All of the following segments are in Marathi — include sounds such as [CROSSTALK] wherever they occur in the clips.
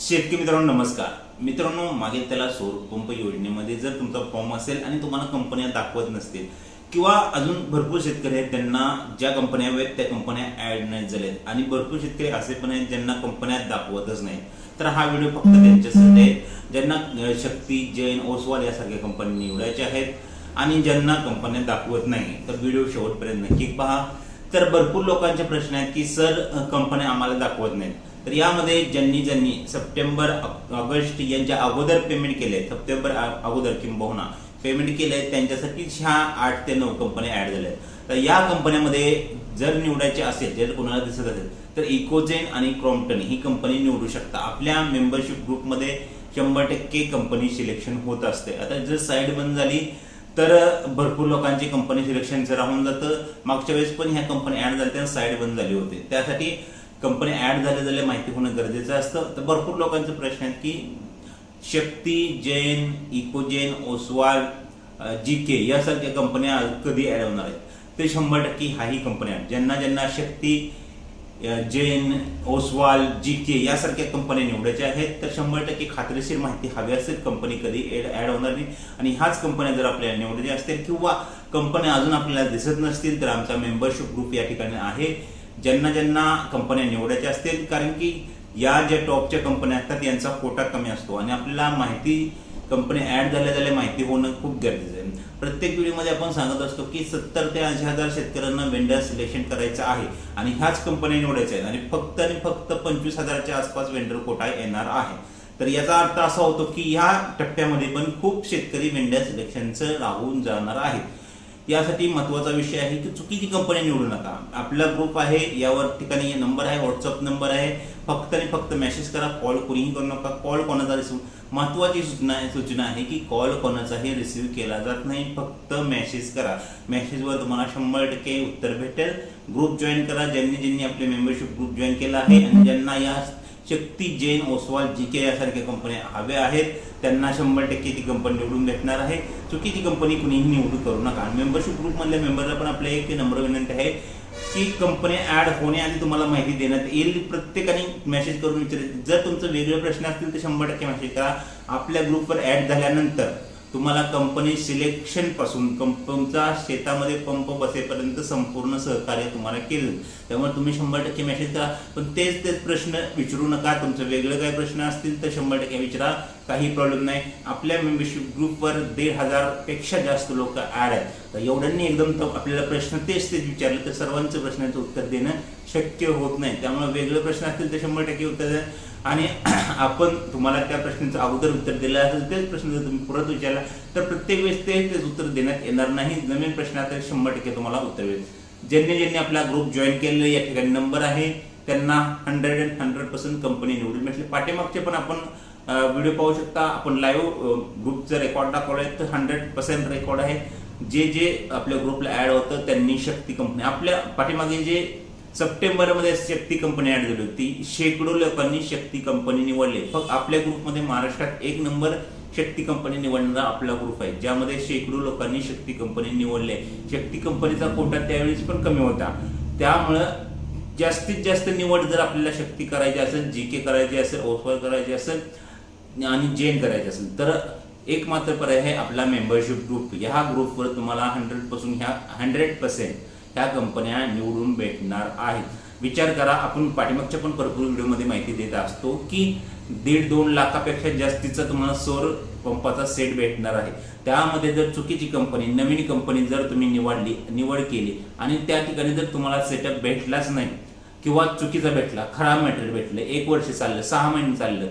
शेतकरी मित्रांनो नमस्कार. मित्रांनो मागे त्याला सौर पंप योजनेमध्ये जर तुमचा फॉर्म असेल आणि तुम्हाला कंपन्या दाखवत नसतील किंवा अजून भरपूर शेतकरी आहेत त्यांना ज्या कंपन्या हव्या आहेत त्या कंपन्या ऍड नाही झाल्यात. आणि भरपूर शेतकरी असे पण आहेत ज्यांना कंपन्या दाखवतच नाही तर हा व्हिडिओ फक्त त्यांच्यासाठी आहे. ज्यांना शक्ती जैन ओसवाल यासारख्या कंपन्या निवडायच्या आहेत आणि ज्यांना कंपन्या दाखवत नाही तर व्हिडिओ शेवटपर्यंत नक्की पहा. तर भरपूर लोकांचे प्रश्न आहेत की सर कंपन्या आम्हाला दाखवत नाहीत. तर यामध्ये ज्यांनी ज्यांनी सप्टेंबर ऑगस्ट यांच्या अगोदर पेमेंट केले सप्टेंबर अगोदर किंबहुना पेमेंट केले त्यांच्यासाठी ह्या आठ ते नऊ कंपन्या ऍड झाल्या. आहेत. तर या कंपन्यामध्ये जर निवडायचे असेल जर कोणाला दिसत असेल तर इकोजेन आणि क्रॉम्प्टन ही कंपनी निवडू शकता. आपल्या मेंबरशिप ग्रुपमध्ये शंभर टक्के कंपनी सिलेक्शन होत असते. आता जर साईड बंद झाली तर भरपूर लोकांची कंपनी सिलेक्शनचं राहून जातं. मागच्या वेळेस पण ह्या कंपनी ऍड झाल्या साईड बंद झाली होती. त्यासाठी कंपनी ऍड झाल्या झाल्या माहिती होणं गरजेचं असतं. तर भरपूर लोकांचे प्रश्न आहेत की शक्ती जैन इकोजेन ओसवाल जी के यासारख्या कंपन्या कधी ऍड होणार आहेत? ते शंभर टक्के हाही कंपन्या आहेत. ज्यांना ज्यांना शक्ती जैन ओसवाल जी के यासारख्या कंपन्या निवडायच्या आहेत तर शंभर टक्के खात्रीशीर माहिती हवी असेल कंपनी कधी ऍड होणार नाही. आणि ह्याच कंपन्या जर आपल्याला निवडायच्या असतील किंवा कंपन्या अजून आपल्याला दिसत नसतील तर आमचा मेंबरशिप ग्रुप या ठिकाणी आहे. ज्यांना ज्यांना कंपन्या निवडायच्या असतील कारण की या ज्या टॉपच्या कंपन्या असतात यांचा कोटा कमी असतो. आणि आपल्याला माहिती कंपनी ॲड झाल्या झाल्या माहिती होणं खूप गरजेचं आहे. प्रत्येक व्हिडिओमध्ये आपण सांगत असतो की सत्तर ते ऐंशी हजार शेतकऱ्यांना वेंडर सिलेक्शन करायचं आहे आणि ह्याच कंपन्या निवडायच्या आहेत. आणि फक्त आणि फक्त पंचवीस हजाराच्या आसपास वेंडर कोटा येणार आहे. तर याचा अर्थ असा होतो की ह्या टप्प्यामध्ये पण खूप शेतकरी वेंडर सिलेक्शनचं राहून जाणार आहेत. यासाठी महत्त्वाचा विषय आहे की चुकीची कंपनी निवडू नका. आपला ग्रुप आहे यावर ठिकाणी नंबर आहे व्हॉट्सअप नंबर आहे. फक्त आणि फक्त मेसेज करा कॉल कोणीही करू नका कॉल कोणाचा रिसिव्ह महत्वाची सूचना सूचना आहे की कॉल कोणाचाही रिसिव्ह केला जात नाही फक्त मेसेज करा. मेसेजवर तुम्हाला शंभर टक्के उत्तर भेटेल. ग्रुप जॉईन करा ज्यांनी ज्यांनी आपले मेंबरशिप ग्रुप जॉईन केला आहे आणि ज्यांना या शक्ती जैन ओसवाल जी के यासारख्या कंपन्या हव्या आहेत त्यांना शंभर टक्के ती कंपनी निवडून भेटणार आहे. चुकीची कंपनी कुणीही निवडू करू नका. मेंबरशिप ग्रुपमधल्या मेंबरला पण आपल्या एक नम्र विनंती आहे की कंपनी ऍड होण्याआधी तुम्हाला माहिती देण्यात येईल. प्रत्येकाने मेसेज करून विचारायचे. जर तुमचं वेगळे प्रश्न असतील तर शंभर टक्के मेसेज करा. आपल्या ग्रुपवर ऍड झाल्यानंतर तुम्हाला कंपनी सिलेक्शनपासून शेतामध्ये पंप बसेपर्यंत संपूर्ण सहकार्य तुम्हाला केलं. त्यामुळे तुम्ही शंभर टक्के मेसेज करा. पण तेच तेच प्रश्न विचारू नका. तुमचं वेगळे काही प्रश्न असतील तर शंभर टक्के विचारा. काही प्रॉब्लेम नाही. आपल्या मेंबरशिप ग्रुपवर दीड हजारपेक्षा जास्त लोक ॲड आहेत. तर एवढ्यांनी एकदम तो आपल्याला प्रश्न तेच तेच विचारले तर सर्वांचं प्रश्नाचं उत्तर देणं शक्य होत नाही. त्यामुळे वेगळे प्रश्न असतील तर शंभर टक्के उत्तर द्या. आणि [CLEARS THROAT] आपण तुम्हाला त्या प्रश्नाचं अगोदर उत्तर दिलं असेल तेच प्रश्न जर तुम्ही परत विचारला तर प्रत्येक वेळेस ते तेच उत्तर देण्यात येणार नाही. नवीन प्रश्न शंभर टक्के तुम्हाला उत्तर मिळेल. ज्यांनी ज्यांनी आपला ग्रुप जॉईन केलेला या ठिकाणी नंबर आहे त्यांना hundred and hundred percent company निवडून भेटली. पाठीमागचे पण आपण व्हिडिओ पाहू शकता. आपण लाईव्ह ग्रुपचं रेकॉर्ड दाखवलंय तर हंड्रेड पर्सेंट रेकॉर्ड आहे. जे जे आपल्या ग्रुपला ऍड होतं त्यांनी शक्ती कंपनी आपल्या पाठीमागे जे सप्टेंबरमध्ये शक्ती कंपनी ऍड झाली होती. शेकडो लोकांनी शक्ती कंपनी निवडली. फक्त आपल्या ग्रुपमध्ये महाराष्ट्रात एक नंबर शक्ती कंपनी निवडणारा आपला ग्रुप आहे. ज्यामध्ये शेकडो लोकांनी शक्ती कंपनी निवडले. शक्ती कंपनीचा कोटा त्यावेळेस पण कमी होता. त्यामुळं जास्तीत जास्त निवड जर आपल्याला शक्ती करायची असेल जी के करायची असेल ओसवर करायची असेल आणि जेन करायची असेल तर एक मात्र पर्याय आहे आपला मेंबरशिप ग्रुप ह्या ग्रुपवर तुम्हाला हंड्रेडपासून ह्या हंड्रेड पर्सेंट त्या कंपन्या निवडून भेटणार आहेत. विचार करा आपण पाठीमागच्या पण भरपूर व्हिडिओमध्ये माहिती देत असतो की दीड दोन लाखापेक्षा जास्तीचा तुम्हाला सौर पंपाचा सेट भेटणार आहे. त्यामध्ये जर चुकीची कंपनी नवीन कंपनी जर तुम्ही निवडली निवड केली आणि त्या ठिकाणी जर तुम्हाला सेटअप भेटलाच नाही किंवा चुकीचा भेटला खराब मटेरियल भेटलं एक वर्ष चाललं सहा महिने चाललं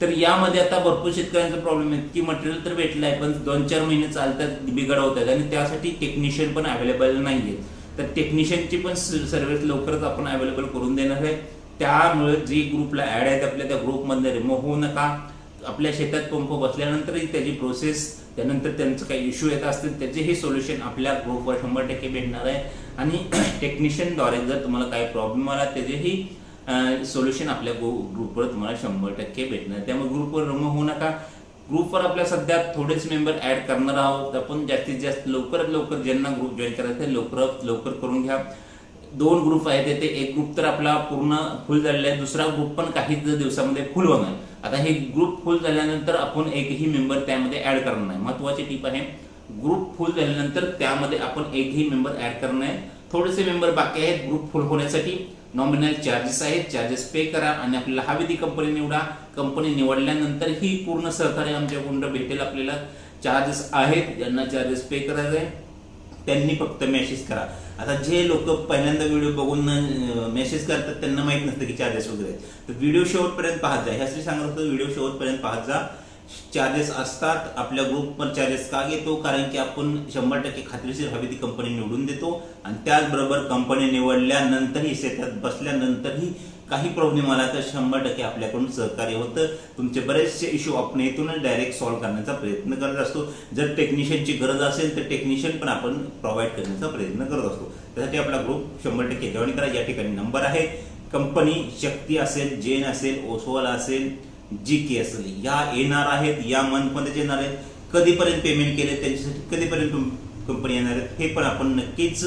तर यामध्ये आता भरपूर शेतकऱ्यांचा प्रॉब्लेम आहे की मटेरियल तर भेटलं आहे पण दोन चार महिने चालतात बिघड होत आहेत आणि त्यासाठी टेक्निशियन पण अवेलेबल नाही आहेत तर टेक्निशियनची पण सर्व्हिस लवकरच आपण अवेलेबल करून देणार आहे. त्यामुळे जे ग्रुपला ॲड आहेत आपल्या त्या ग्रुपमधनं रिमूव्ह होऊ नका. आपल्या शेतात पंप बसल्यानंतरही त्याची प्रोसेस त्यानंतर त्यांचं काही इश्यू येत असतील त्याचेही सोल्युशन आपल्या ग्रुपवर शंभर टक्के भेटणार आहे. आणि [CLEARS THROAT] टेक्निशियनद्वारे जर तुम्हाला काही प्रॉब्लेम आला त्याचेही सोल्युशन आपल्या ग्रुपवर तुम्हाला शंभर टक्के भेटणार त्यामुळे ग्रुपवर रिमूव्ह होऊ नका. ग्रुपवर आपल्या सध्या थोडेच मेंबर ऍड करणार आहोत. आपण जास्तीत जास्त लवकरात लवकर ज्यांना ग्रुप जॉईन करायचं लवकर लवकरात लवकर करून घ्या. दोन ग्रुप आहेत ते एक ग्रुप तर आपला पूर्ण फुल झालेला आहे. दुसरा ग्रुप पण काही दिवसामध्ये फुल होणार आता हे ग्रुप फुल झाल्यानंतर आपण एकही मेंबर त्यामध्ये ऍड करणार नाही. महत्वाची टीप आहे ग्रुप फुल झाल्यानंतर त्यामध्ये आपण एकही मेंबर ऍड करणार आहे थोडेसे मेंबर बाकी आहेत ग्रुप फुल होण्यासाठी. नॉमिनल चार्जेस आहेत चार्जेस पे करा आणि आपल्याला हवी ती कंपनी निवडा. कंपनी निवडल्यानंतर ही पूर्ण सहकार्य आमच्याकडून भेटेल आपल्याला. चार्जेस आहेत ज्यांना चार्जेस पे करायचे आहे, त्यांनी फक्त मेसेज करा. आता जे लोक पहिल्यांदा व्हिडिओ बघून मेसेज करतात त्यांना माहीत नसतं की चार्जेस वगैरे आहेत. तर व्हिडिओ शेवटपर्यंत पाहत जा. ह्यासाठी सांगत होतो व्हिडिओ शेवटपर्यंत पाहत जा. चार्जेस असतात. आपल्या ग्रुपवर चार्जेस का घेतो? कारण की आपण शंभर टक्के खात्रीशीर हवी ती कंपनी निवडून देतो. आणि त्याचबरोबर कंपनी निवडल्यानंतरही शेतात बसल्यानंतरही काही प्रॉब्लेम आला तर शंभर टक्के आपल्याकडून सहकार्य होतं. तुमचे बरेचसे इश्यू आपण येथूनच डायरेक्ट सॉल्व्ह करण्याचा प्रयत्न करत असतो. जर टेक्निशियनची गरज असेल तर टेक्निशियन पण आपण प्रोव्हाइड करण्याचा प्रयत्न करत असतो. त्यासाठी आपला ग्रुप शंभर टक्के जॉईन करा. या ठिकाणी नंबर आहे. कंपनी शक्ती असेल जेन असेल ओसवाल असेल जी के असेल. या येणार आहेत या मंथमध्येच येणार आहेत. कधीपर्यंत पेमेंट केले त्यांच्यासाठी कधीपर्यंत कंपनी येणार आहेत हे पण आपण नक्कीच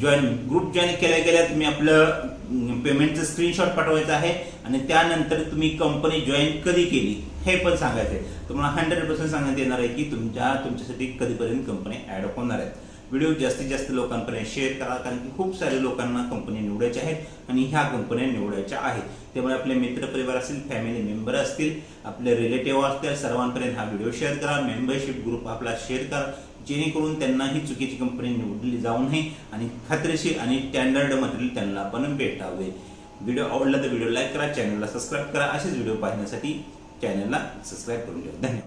जॉईन ग्रुप जॉईन केल्या गेल्या तुम्ही आपलं पेमेंटचं स्क्रीनशॉट पाठवायचं आहे आणि त्यानंतर तुम्ही कंपनी जॉईन कधी केली हे पण सांगायचं आहे तुम्हाला हंड्रेड पर्सेंट सांगण्यात येणार आहे की तुमच्या तुमच्यासाठी कधीपर्यंत कंपनी ऍड होणार आहेत. व्हिडिओ जास्तीत जास्त लोकांपर्यंत शेअर करा कारण की खूप सारे लोकांना कंपन्या निवडायच्या आहेत आणि ह्या कंपन्या निवडायच्या आहेत. त्यामुळे आपले मित्रपरिवार असतील फॅमिली मेंबर असतील आपले रिलेटिव्ह असतील सर्वांपर्यंत हा व्हिडिओ शेअर करा मेंबरशिप ग्रुप आपला शेअर करा जेणेकरून त्यांना ही चुकीची कंपनी निवडली जाऊ नये आणि खात्रीशीर आणि स्टँडर्ड मटेरियल त्यांना पण भेटावे. व्हिडिओ आवडला तर व्हिडिओ लाईक करा चॅनलला सबस्क्राईब करा. असेच व्हिडिओ पाहण्यासाठी चॅनलला सबस्क्राईब करून घ्या धन्यवाद.